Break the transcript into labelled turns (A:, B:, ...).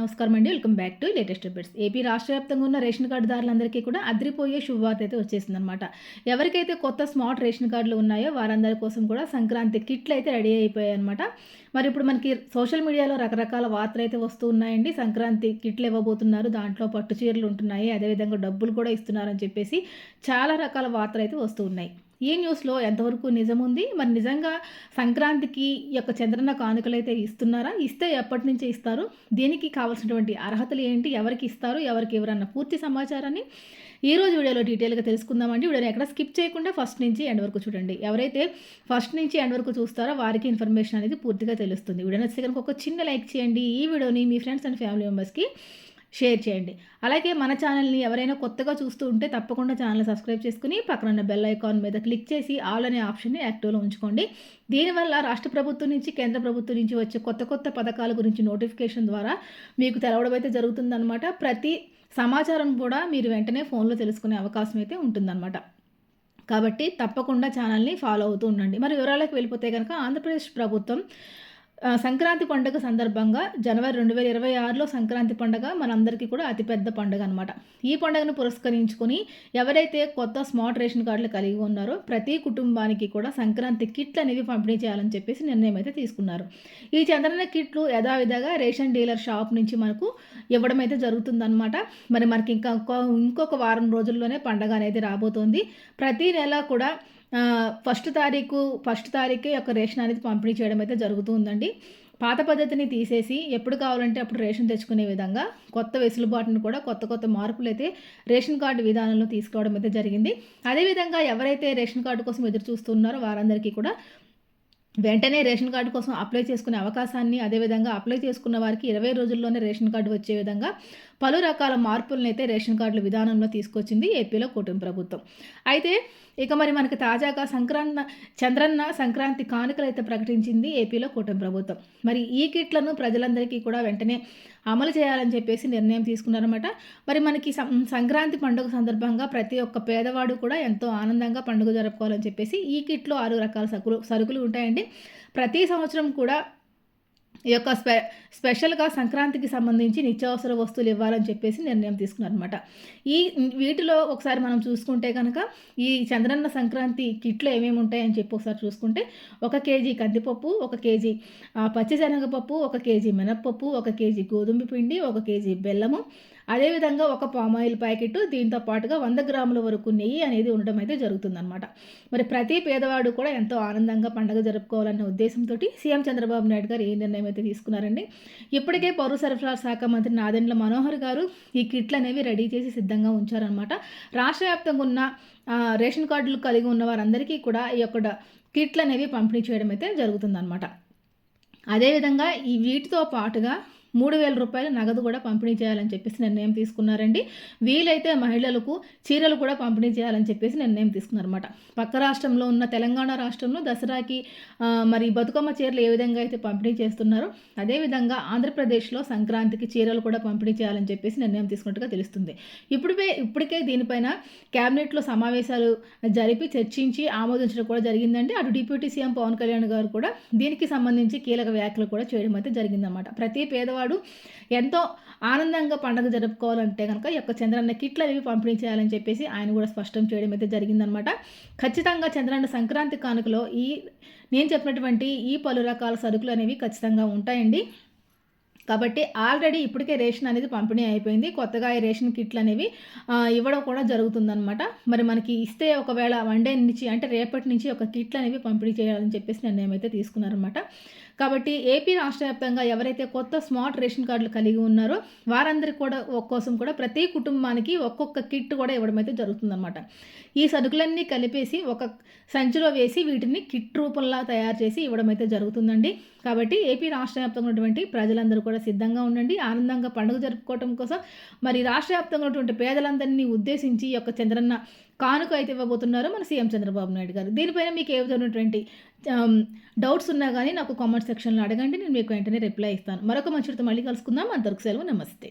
A: నమస్కారం అండి. Welcome back to latest updates. AP రాష్ట్ర వ్యాప్తంగా ఉన్న రేషన్ కార్డుదారులందరికీ కూడా అదిరిపోయే శుభవార్త అయితే వచ్చేసిందనమాట ఎవరికైతే కొత్త స్మార్ట్ రేషన్ కార్డులు ఉన్నాయో వారందరి కోసం కూడా సంక్రాంతి కిట్లు అయితే రెడీ అయిపోయాయి అనమాట మరి ఇప్పుడు మనకి సోషల్ మీడియాలో రకరకాల వార్తలు అయితే వస్తూ ఉన్నాయండి. సంక్రాంతి కిట్లు ఇవ్వబోతున్నారు. దాంట్లో పట్టు చీరలు ఉంటున్నాయి. అదేవిధంగా డబ్బులు కూడా ఇస్తున్నారని చెప్పేసి చాలా రకాల వార్తలు అయితే వస్తూ ఉన్నాయి. ఈ న్యూస్లో ఎంతవరకు నిజం ఉంది మరి నిజంగా సంక్రాంతికి యొక్క చంద్రన్న కానుకలు అయితే ఇస్తున్నారా? ఇస్తే ఎప్పటి నుంచి ఇస్తారు? దీనికి కావాల్సినటువంటి అర్హతలు ఏంటి? ఎవరికి ఇస్తారు? ఎవరికి ఎవరన్న పూర్తి సమాచారాన్ని ఈ రోజు వీడియోలో డీటెయిల్గా తెలుసుకుందామండి. వీడియోని ఎక్కడ స్కిప్ చేయకుండా ఫస్ట్ నుంచి ఎండ్ వరకు చూడండి. ఎవరైతే ఫస్ట్ నుంచి ఎండ్ వరకు చూస్తారో వారికి ఇన్ఫర్మేషన్ అనేది పూర్తిగా తెలుస్తుంది. వీడియో నచ్చితే కనుక ఒక చిన్న లైక్ చేయండి. ఈ వీడియోని మీ ఫ్రెండ్స్ అండ్ ఫ్యామిలీ మెంబర్స్కి షేర్ చేయండి. అలాగే మన ఛానల్ని ఎవరైనా కొత్తగా చూస్తూ ఉంటే తప్పకుండా ఛానల్ సబ్స్క్రైబ్ చేసుకుని పక్కనున్న బెల్ ఐకాన్ మీద క్లిక్ చేసి ఆల్ అనే ఆప్షన్ని యాక్టివ్లో ఉంచుకోండి. దీనివల్ల రాష్ట్ర ప్రభుత్వం నుంచి కేంద్ర ప్రభుత్వం నుంచి వచ్చే కొత్త కొత్త పథకాల గురించి నోటిఫికేషన్ ద్వారా మీకు తెలవడం అయితే జరుగుతుందన్నమాట. ప్రతి సమాచారం కూడా మీరు వెంటనే ఫోన్లో తెలుసుకునే అవకాశం అయితే ఉంటుందన్నమాట. కాబట్టి తప్పకుండా ఛానల్ని ఫాలో అవుతూ ఉండండి. మరి వివరాలకు వెళ్ళిపోతే కనుక ఆంధ్రప్రదేశ్ ప్రభుత్వం సంక్రాంతి పండుగ సందర్భంగా జనవరి రెండు వేల ఇరవై ఆరులో సంక్రాంతి పండుగ మనందరికీ కూడా అతిపెద్ద పండుగ అనమాట ఈ పండుగను పురస్కరించుకొని ఎవరైతే కొత్త స్మార్ట్ రేషన్ కార్డులు కలిగి ఉన్నారో ప్రతి కుటుంబానికి కూడా సంక్రాంతి కిట్లు అనేవి పంపిణీ చేయాలని చెప్పేసి నిర్ణయం అయితే తీసుకున్నారు. ఈ చంద్రన కిట్లు యథావిధిగా రేషన్ డీలర్ షాప్ నుంచి మనకు ఇవ్వడం అయితే జరుగుతుందన్నమాట. మరి మనకి ఇంకా ఇంకొక వారం రోజుల్లోనే పండుగ అనేది రాబోతోంది. ప్రతి నెల కూడా ఫస్ట్ తారీఖు ఫస్ట్ తారీఖే యొక్క రేషన్ అనేది పంపిణీ చేయడం అయితే జరుగుతుందండి. పాత పద్ధతిని తీసేసి ఎప్పుడు కావాలంటే అప్పుడు రేషన్ తెచ్చుకునే విధంగా కొత్త వెసులుబాటును కూడా కొత్త కొత్త మార్పులు అయితే రేషన్ కార్డు విధానంలో తీసుకోవడం అయితే జరిగింది. అదేవిధంగా ఎవరైతే రేషన్ కార్డు కోసం ఎదురు చూస్తున్నారో వారందరికీ కూడా వెంటనే రేషన్ కార్డు కోసం అప్లై చేసుకునే అవకాశాన్ని అదేవిధంగా అప్లై చేసుకున్న వారికి ఇరవై రోజుల్లోనే రేషన్ కార్డు వచ్చే విధంగా పలు రకాల మార్పులనైతే రేషన్ కార్డుల విధానంలో తీసుకొచ్చింది ఏపీలో కూటమి ప్రభుత్వం. అయితే ఇక మరి మనకి తాజాగా సంక్రాంతి చంద్రన్న సంక్రాంతి కానుకలు అయితే ప్రకటించింది ఏపీలో కూటమి ప్రభుత్వం. మరి ఈ కిట్లను ప్రజలందరికీ కూడా వెంటనే అమలు చేయాలని చెప్పేసి నిర్ణయం తీసుకున్నారన్నమాట. మరి మనకి సంక్రాంతి పండుగ సందర్భంగా ప్రతి ఒక్క పేదవాడు కూడా ఎంతో ఆనందంగా పండుగ జరుపుకోవాలని చెప్పేసి ఈ కిట్లో ఆరు రకాల సరుకులు సరుకులు ఉంటాయండి. ప్రతి సంవత్సరం కూడా ఈ యొక్క స్పె స్పెషల్గా సంక్రాంతికి సంబంధించి నిత్యావసర వస్తువులు ఇవ్వాలని చెప్పేసి నిర్ణయం తీసుకున్నారనమాట ఈ వీటిలో ఒకసారి మనం చూసుకుంటే కనుక ఈ చంద్రన్న సంక్రాంతి కిట్లో ఏమేమి ఉంటాయని చెప్పి ఒకసారి చూసుకుంటే ఒక కేజీ కందిపప్పు ఒక కేజీ పచ్చిశనగపప్పు ఒక కేజీ మినప్పప్పు ఒక కేజీ గోధుమ పిండి ఒక కేజీ బెల్లము అదేవిధంగా ఒక పామాయిల్ ప్యాకెట్ దీంతో పాటుగా వంద గ్రాముల వరకు నెయ్యి అనేది ఉండడం అయితే జరుగుతుందన్నమాట. మరి ప్రతి పేదవాడు కూడా ఎంతో ఆనందంగా పండుగ జరుపుకోవాలనే ఉద్దేశంతో సీఎం చంద్రబాబు నాయుడు గారు ఏ నిర్ణయం అయితే తీసుకున్నారండి? ఇప్పటికే పౌర సరఫరా శాఖ మంత్రి నాదెండ్ల మనోహర్ గారు ఈ కిట్లు అనేవి రెడీ చేసి సిద్ధంగా ఉంచారనమాట రాష్ట్ర వ్యాప్తంగా ఉన్న రేషన్ కార్డులు కలిగి ఉన్న వారందరికీ కూడా ఈ యొక్క కిట్లు అనేవి పంపిణీ చేయడం అయితే జరుగుతుందన్నమాట. అదేవిధంగా ఈ వీటితో పాటుగా మూడు వేల రూపాయలు నగదు కూడా పంపిణీ చేయాలని చెప్పేసి నిర్ణయం తీసుకున్నారండి. వీలైతే మహిళలకు చీరలు కూడా పంపిణీ చేయాలని చెప్పేసి నిర్ణయం తీసుకున్నారన్నమాట. పక్క రాష్ట్రంలో ఉన్న తెలంగాణ రాష్ట్రంలో దసరాకి మరి బతుకమ్మ చీరలు ఏ విధంగా అయితే పంపిణీ చేస్తున్నారో అదేవిధంగా ఆంధ్రప్రదేశ్లో సంక్రాంతికి చీరలు కూడా పంపిణీ చేయాలని చెప్పేసి నిర్ణయం తీసుకున్నట్టుగా తెలుస్తుంది. ఇప్పుడే ఇప్పటికే దీనిపైన క్యాబినెట్లో సమావేశాలు జరిపి చర్చించి ఆమోదించడం కూడా జరిగిందండి. అటు డిప్యూటీ సీఎం పవన్ కళ్యాణ్ గారు కూడా దీనికి సంబంధించి కీలక వ్యాఖ్యలు కూడా చేయడం అయితే జరిగిందన్నమాట. ప్రతి పేదవాడు ఎంతో ఆనందంగా పండుగ జరుపుకోవాలంటే కనుక ఈ యొక్క చంద్రన్న కిట్లు అనేవి పంపిణీ చేయాలని చెప్పేసి ఆయన కూడా స్పష్టం చేయడం అయితే జరిగిందనమాట ఖచ్చితంగా చంద్రన్న సంక్రాంతి కానుకలో ఈ నేను చెప్పినటువంటి ఈ పలు రకాల సరుకులు అనేవి ఖచ్చితంగా ఉంటాయండి. కాబట్టి ఆల్రెడీ ఇప్పటికే రేషన్ అనేది పంపిణీ అయిపోయింది. కొత్తగా ఈ రేషన్ కిట్లు అనేవి ఇవ్వడం కూడా జరుగుతుందనమాట మరి మనకి ఇస్తే ఒకవేళ వన్ డే నుంచి అంటే రేపటి నుంచి ఒక కిట్లు అనేవి పంపిణీ చేయాలని చెప్పేసి నిర్ణయం అయితే తీసుకున్నారనమాట కాబట్టి ఏపీ రాష్ట్ర వ్యాప్తంగా ఎవరైతే కొత్త స్మార్ట్ రేషన్ కార్డులు కలిగి ఉన్నారో వారందరికీ కూడా కోసం కూడా ప్రతి కుటుంబానికి ఒక్కొక్క కిట్ కూడా ఇవ్వడం అయితే జరుగుతుందన్నమాట. ఈ సరుకులన్నీ కలిపేసి ఒక సంచిలో వేసి వీటిని కిట్ రూపంలో తయారు చేసి ఇవ్వడం అయితే జరుగుతుందండి. కాబట్టి ఏపీ రాష్ట్ర వ్యాప్తంగా ఉన్నటువంటి ప్రజలందరూ కూడా సిద్ధంగా ఉండండి. ఆనందంగా పండుగ జరుపుకోవటం కోసం మరి రాష్ట్ర వ్యాప్తంగా ఉన్నటువంటి పేదలందరినీ ఉద్దేశించి ఈ యొక్క చంద్రన్న కానుక అయితే ఇవ్వబోతున్నారు మన సీఎం చంద్రబాబు నాయుడు గారు. దీనిపైన మీకు ఏ విధమైనటువంటి డౌట్స్ ఉన్నా కానీ నాకు కామెంట్ సెక్షన్లో అడగండి. నేను మీకు వెంటనే రిప్లై ఇస్తాను. మరొక మంచితో మళ్ళీ కలుసుకుందాం. అంతవరకు సెలవు. నమస్తే.